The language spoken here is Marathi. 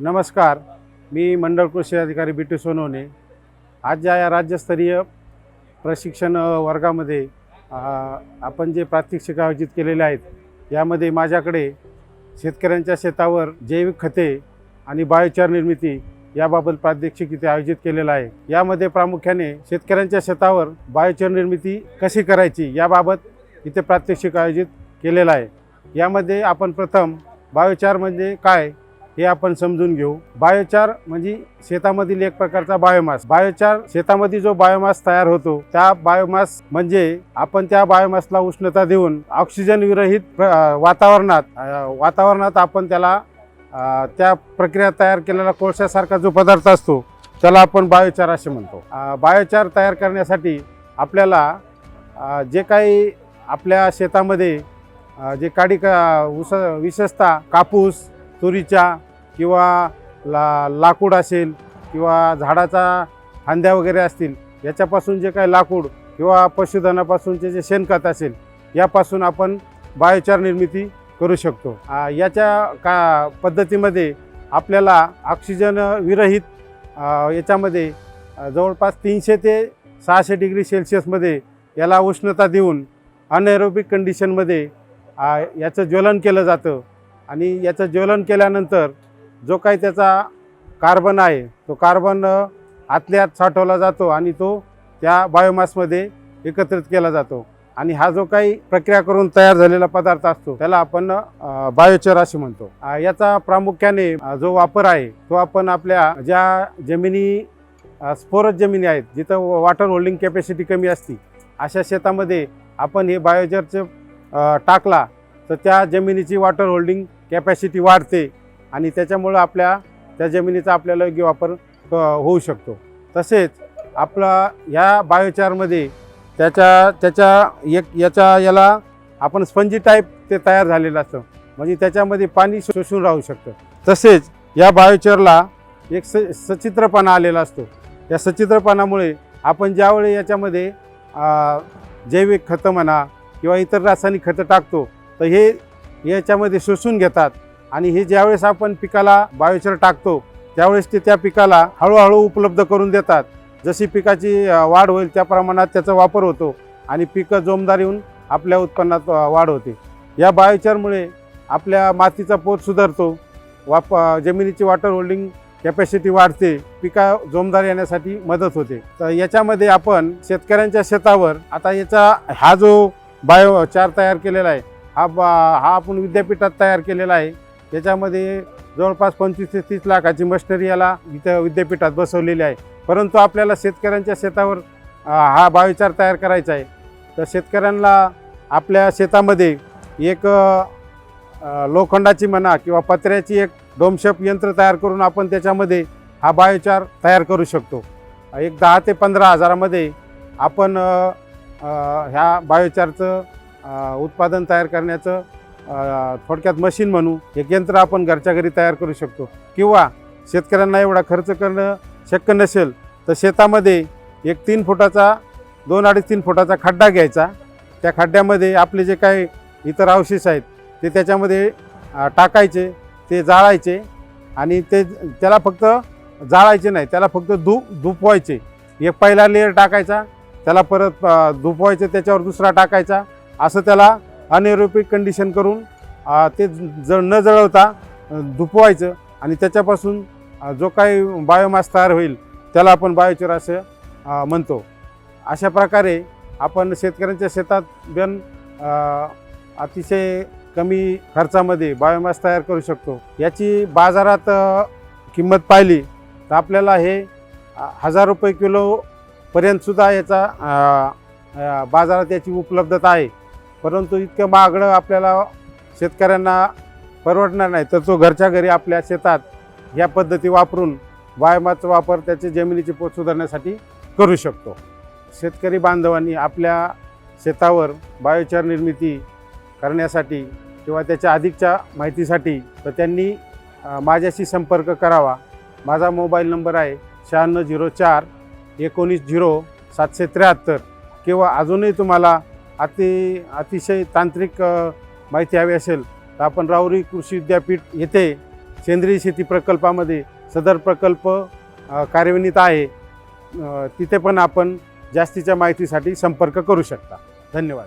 नमस्कार मी मंडळ कृषी अधिकारी बी टी सोनवणे. आज या या राज्यस्तरीय प्रशिक्षण वर्गामध्ये आपण जे प्रात्यक्षिक आयोजित केलेले आहेत यामध्ये माझ्याकडे शेतकऱ्यांच्या शेतावर जैविक खते आणि बायोचार निर्मिती याबाबत प्रात्यक्षिक इथे आयोजित केलेलं आहे. यामध्ये प्रामुख्याने शेतकऱ्यांच्या शेतावर बायोचार निर्मिती कशी करायची याबाबत इथे प्रात्यक्षिक आयोजित केलेलं आहे. यामध्ये आपण प्रथम बायोचार म्हणजे काय हे आपण समजून घेऊ. बायोचार म्हणजे शेतामधील एक प्रकारचा बायोमास बायोचार शेतामध्ये जो बायोमास तयार होतो त्या बायोमास म्हणजे आपण त्या बायोमासला उष्णता देऊन ऑक्सिजन विरहित प्र- वातावरणात वातावरणात आपण त्याला त्या प्रक्रिया तयार केलेला कोळशासारखा जो पदार्थ असतो त्याला आपण बायोचार असे म्हणतो. बायोचार तयार करण्यासाठी आपल्याला जे काही आपल्या शेतामध्ये जे काडी का उस विशेषतः कापूस तुरीच्या किंवा ला लाकूड असेल किंवा झाडाचा फांद्या वगैरे असतील याच्यापासून जे काही लाकूड किंवा पशुधनापासूनचे जे शेणखत असेल यापासून आपण बायोचार निर्मिती करू शकतो. याच्या का पद्धतीमध्ये आपल्याला ऑक्सिजन विरहित याच्यामध्ये जवळपास तीनशे ते सहाशे डिग्री सेल्सिअसमध्ये याला उष्णता देऊन अनएरोबिक कंडिशनमध्ये याचं ज्वलन केलं जातं. आणि याचं ज्वलन केल्यानंतर जो काही त्याचा कार्बन आहे तो कार्बन आतल्यात आतल्या आत साठवला जातो आणि तो त्या बायोमासमध्ये एकत्रित केला जातो. आणि हा जो काही प्रक्रिया करून तयार झालेला पदार्थ असतो त्याला आपण बायोचर असे म्हणतो. याचा प्रामुख्याने जो वापर आहे तो आपण आपल्या ज्या जमिनी स्फोरज जमिनी आहेत जिथं वॉटर होल्डिंग कॅपॅसिटी कमी असते अशा शेतामध्ये आपण हे बायोचरचं टाकला तर त्या जमिनीची वॉटर होल्डिंग कॅपॅसिटी वाढते आणि त्याच्यामुळं आपल्या त्या जमिनीचा आपल्याला योग्य वापर होऊ शकतो. तसेच आपला ह्या बायोचारमध्ये त्याच्या त्याच्या एक याच्या याला आपण स्पंजी टाईप ते तयार झालेलं असतं. म्हणजे त्याच्यामध्ये पाणी शोषून राहू शकतं. तसेच या बायोचारला एक स सचित्रपणा आलेला असतो. या सचित्रपणामुळे आपण ज्यावेळी याच्यामध्ये जैविक खतं म्हणा किंवा इतर रासायनिक खतं टाकतो तर हे याच्यामध्ये शोषून घेतात. आणि हे ज्यावेळेस आपण पिकाला बायोचर टाकतो त्यावेळेस ते त्या पिकाला हळूहळू उपलब्ध करून देतात. जशी पिकाची वाढ होईल त्या प्रमाणात त्याचा वापर होतो आणि पिकं जोमदार येऊन आपल्या उत्पन्नात वाढ होते. या बायोचारमुळे आपल्या मातीचा पोत सुधारतो वाप जमिनीची वॉटर होल्डिंग कॅपॅसिटी वाढते पिका जोमदार येण्यासाठी मदत होते. तर याच्यामध्ये आपण शेतकऱ्यांच्या शेतावर आता याचा हा जो बायो चार तयार केलेला आहे हा बा हा आपण विद्यापीठात तयार केलेला आहे. त्याच्यामध्ये जवळपास पंचवीस ते तीस लाखाची मशनरी याला इथं विद्यापीठात बसवलेली आहे. परंतु आपल्याला शेतकऱ्यांच्या शेतावर हा बायोचार तयार करायचा आहे. तर शेतकऱ्यांना आपल्या शेतामध्ये एक लोखंडाची म्हणा किंवा पत्र्याची एक डोमशप यंत्र तयार करून आपण त्याच्यामध्ये हा बायोचार तयार करू शकतो. एक दहा ते पंधरा हजारामध्ये आपण ह्या बायोचारचं उत्पादन तयार करण्याचं थोडक्यात मशीन म्हणू एक यंत्र आपण घरच्या घरी तयार करू शकतो. किंवा शेतकऱ्यांना एवढा खर्च करणं शक्य नसेल तर शेतामध्ये एक तीन फुटाचा दोन अडीच तीन फुटाचा खड्डा घ्यायचा. त्या खड्ड्यामध्ये आपले जे काही इतर अवशेष आहेत ते त्याच्यामध्ये टाकायचे ते जाळायचे आणि ते त्याला फक्त जाळायचे नाही त्याला फक्त धूप धुपवायचे. एक पहिला लेअर टाकायचा त्याला परत अ, धुपवायचं त्याच्यावर दुसरा टाकायचा. असं त्याला अनएरोपिक कंडिशन करून ते ज न जळवता धुपवायचं आणि त्याच्यापासून जो काही बायोमास तयार होईल त्याला आपण बायोचर असं म्हणतो. अशा प्रकारे आपण शेतकऱ्यांच्या शेतात बन अतिशय कमी खर्चामध्ये बायोमास तयार करू शकतो. याची बाजारात किंमत पाहिली तर आपल्याला हे हजार रुपये किलोपर्यंतसुद्धा याचा बाजारात याची उपलब्धता आहे. परंतु इतकं महागडं आपल्याला शेतकऱ्यांना परवडणार नाही. तर तो घरच्या घरी आपल्या शेतात या पद्धती वापरून व्यायामाचा वापर त्याची जमिनीची पोत सुधारण्यासाठी करू शकतो. शेतकरी बांधवांनी आपल्या शेतावर बायोचार निर्मिती करण्यासाठी किंवा त्याच्या अधिकच्या माहितीसाठी तर त्यांनी माझ्याशी संपर्क करावा. माझा मोबाईल नंबर आहे शहाण्णव झिरो चार एकोणीस झिरो सातशे त्र्याहत्तर किंवा अजूनही तुम्हाला अति अतिशय तांत्रिक माहिती हवी असेल तर आपण राहुरी कृषी विद्यापीठ येथे सेंद्रिय शेती प्रकल्पामध्ये सदर प्रकल्प कार्यान्वित आहे. तिथे पण आपण जास्तीच्या माहितीसाठी संपर्क करू शकता. धन्यवाद.